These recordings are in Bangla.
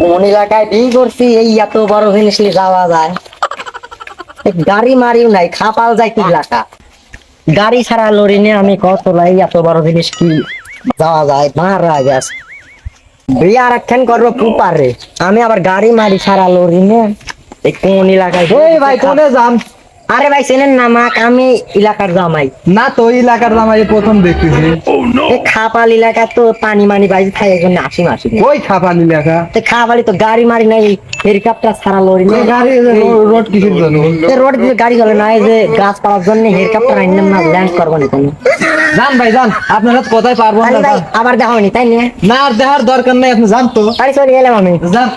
কোন এলাকায় বিয়ে করছি এই এত বড় জিনিস যাওয়া যায়। গাড়ি মারিও নাই খাপাল যায় কি এলাকা গাড়ি ছাড়া লড়ি নিয়ে আমি কত লাই এত বড় জিনিস কি যাওয়া যায় মারা গেছে বিয়ে আর একখান করব পুপারে। আমি আবার গাড়ি মারি ছাড়া লড়ি নিয়ে এই কোন এলাকায় ভাই কোনে যান আরে ভাই চেনেন না মাক আমি এলাকার জামাই। না তো এলাকার জামাই প্রথম দেখতেছি। এই খাপাল এলাকা তো পানি মানি বাইরে থাকে এখানে আসি মাসি। ওই খাপানি লেখা তো খাবারই তো গাড়ি মারি নাই হেলিকপ্টার ছাড়া লড়ি এই নেই গাড়ি রোড কিসের জন্য? রোড দিয়ে গাড়ি চলে না যে গাছ পাওয়ার জন্য হেলিকপ্টার আইনাম না ল্যান্ড করব না কোনো। যান ভাই যান। আপনার হাত কোথায় পারব আরে না আবার দেখা হয়নি তাই নিয়ে? না আর দেখার দরকার নাই আপনি যান তো। বাড়ি চলে গেলাম আমি। যান।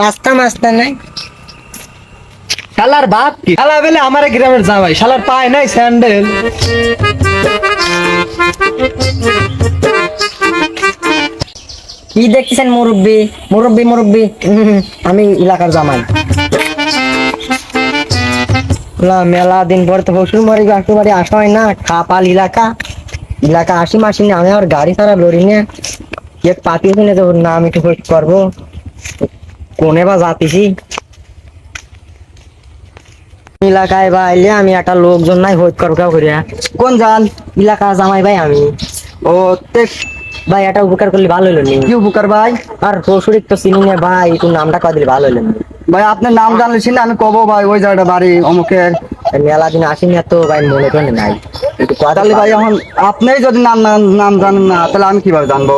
রাস্তা মাস্তা নাই। শালার বাপ কি? শালা বেলে আমার গ্রামের জামাই শালার পায় নাই স্যান্ডেল। কি দেখতেছেন মুরব্বী? মুরব্বী মুরব্বী। আমি এলাকার জামাই। মেলা দিন পর তো শ্বশুর বাড়ি কাকু বাড়ি আসা হয় না খাপাল এলাকা। এলাকা আসি মাসি না আমি আবার গাড়ি ছাড়া লড়ি না। কে পাতিয়েছি না তো না আমি একটু করব। কোনে বা যাতিছি। এলাকায় বা এলে আমি একটা লোকজন নাই হোস্ট করব কেউ করিয়া। কোন জান এলাকা জামাই ভাই আমি। ও তে ভাই একটা উপকার করলে ভালো হলো নি। কি উপকার ভাই? আর শ্বশুরিক তো চিনি না ভাই একটু নামটা কয় দিলে ভালো হলো ভাই আপনার নাম জানলে ছিল আমি কব ভাই ওই জায়গাটা বাড়ি অমুকের। মেলা দিন আসিনি না তো ভাই মনে করে নাই। তাহলে ভাই এখন আপনিই যদি নাম নাম- জানেন না তাহলে আমি কীভাবে জানব?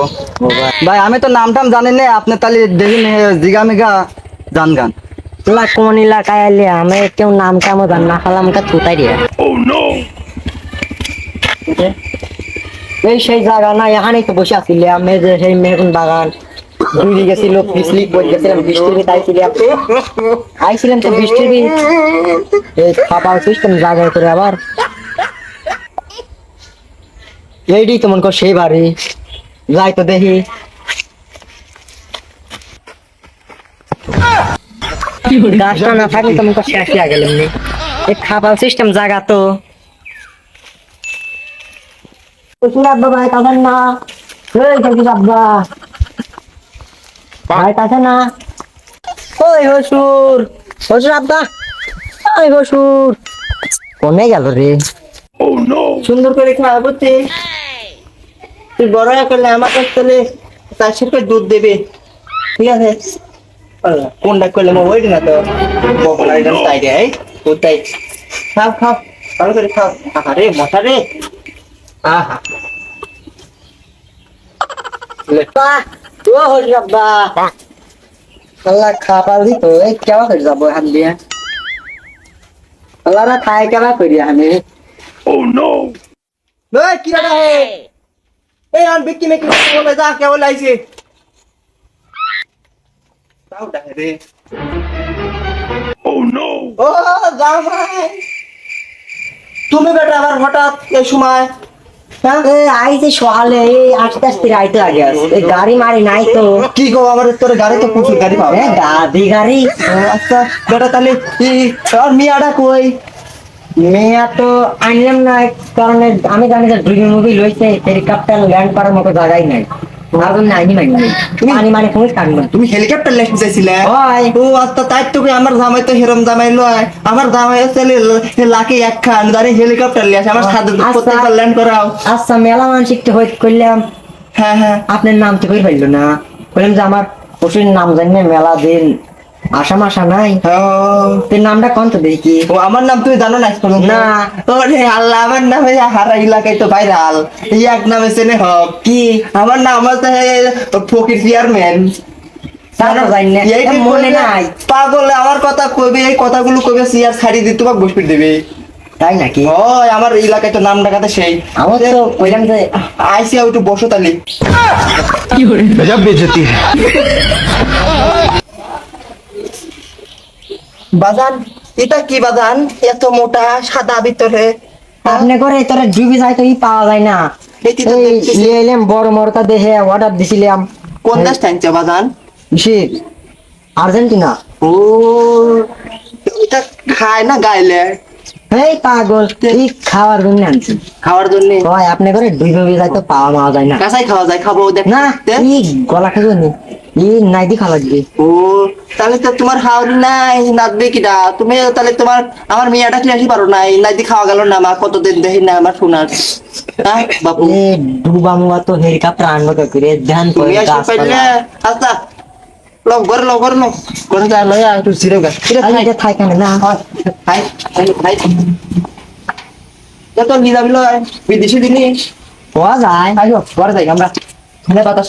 ভাই। আমি তো নাম টাম জানি না আপনি তাহলে দেখেন জিগা মিগা জান গান কোন এলাকায় এলে আমি কেউ নাম কামো জান না খালাম কা ছুটাই দিয়ে। এই সেই জায়গা না এখানেই তো বসে আছিলে আমি যে সেই বাগান। গেছিল পিছলি পড়ে গেছিলাম বৃষ্টির আইছিলাম তো বৃষ্টির এই খাবার সিস্টেম জায়গায় করে আবার। এইটি তো মন কর সেই বাড়ি। যাই তো দেখি। গাছটা না থাকলে তো শেষ হয়ে গেলাম নি। এই খাবার সিস্টেম জায়গা তো। শ্বশুর আব্বা ভাই কাছেন না। ওই শ্বশুর আব্বা ভাই কাছে না। ওই হসুর হসুর আব্বা। ওই হসুর। কোনে গেল রে। সুন্দর করে খাওয়া করতে তুই বড় করলে আমার কাছ থেকে চারশো করে দুধ দেবে। ঠিক আছে? কোনটা করলে মো ওই না তো বকলা একদম তাই রে এই কোথায় খাও খাও ভালো করে খাও। আরে মশা রে। আহা। ও হরি আব্বা। আল্লাহ খাবার দিত এই কেবা করে যাব এখান দিয়ে? আল্লাহ খাই কেবা করি আমি? এই কি রে এই মেকি বলে যা কেবল আইছে তাও ডাকে রে ও জামাই! তুমি বেটা আবার হঠাৎ এই সময় হ্যাঁ? আইছে সকালে এই আস্তে আস্তে আইতে লাগে এই গাড়ি মারি নাই তো। কি গো আমার তোর গাড়ি তো প্রচুর গাড়ি পাবে এ গাদি গাড়ি আচ্ছা বেটা তাহলে আর মিয়াটা কই? মেয়া তো আনলাম না কারণ আমি জানি যে দুই মুভি লইছে হেলিকপ্টার ল্যান্ড করার মতো জায়গাই নাই। তার জন্য আইনি মাইনি তুমি আনি তুমি কাটলো তুমি হেলিকপ্টার লেখতে চাইছিলে? ও আচ্ছা তাই তো আমার জামাই তো হেরম জামাই লয়। আমার জামাই ছেলে লাকি এক খান হেলিকপ্টার আমার সাথে আচ্ছা। প্রত্যেকবার ল্যান্ড করাও। আচ্ছা মেলা মানসিক তো হইত করলাম হ্যাঁ হ্যাঁ। আপনার নাম তো কই পাইলো না? বললাম যে আমার পশুর নাম জানি মেলা দিন আশা মাসা নাই। তোর নামটা কন তো দেখি? ও আমার নাম তুই জানো না না। ওরে আল্লাহ আমার নাম নামে হারা এলাকায় তো ভাইরাল। এই এক নামে চেনে হক। কি? আমার নাম হচ্ছে ফকির চেয়ারম্যান। মনে নাই। পাগল আমার কথা কবে এই কথাগুলো কবে চেয়ার ছাড়ি দিয়ে তোমাকে বসপিট দেবে। তাই নাকি? ও আমার এই এলাকায় তো নাম ডাকাতে সেই। আমার তো ওইখান থেকে আইসি আউট বসো তালি কি বেজতি। বাজান এটা কি বাজান? এত মোটা সাদা ভিতরে। আপনি করে তোরা ডুবি যায় তো ই পাওয়া যায় না। নিয়ে এলাম বড় মরতা দেখে অর্ডার দিছিলাম। কোন দেশ টানছে বাজান? শীত আর্জেন্টিনা। ও এটা খায় না গাইলে? এই পাগল এই খাওয়ার জন্য আনছি। খাওয়ার জন্য? হয় আপনি করে ভাবে যায় তো পাওয়া মাওয়া যায় না। কাঁচাই খাওয়া যায় খাব দেখ। না গলা খেয়ে নি। ই নাই দি খাওয়া লাগবে। ও তাহলে তো তোমার হাওড়ি নাই নাচবে কিটা তুমি তাহলে তোমার আমার মেয়েটা কি আসি পারো নাই? নাইদি খাওয়া গেল না আমার কতদিন দেখি না আমার শোনার বাপু। ডুবা মুয়া তো হেরিকা প্রাণ করে ধ্যান করে তুমি আসি আচ্ছা লও ঘরে লও ঘরে লও। ঘরে যা লয়া একটু সিরে গা। সিরে খাই। কেন না। খাই খাই খাই। নিজামি লয় বিদেশি জিনিস পাওয়া যায়। খাইও ঘরে যাই আমরা। খানে বাতাস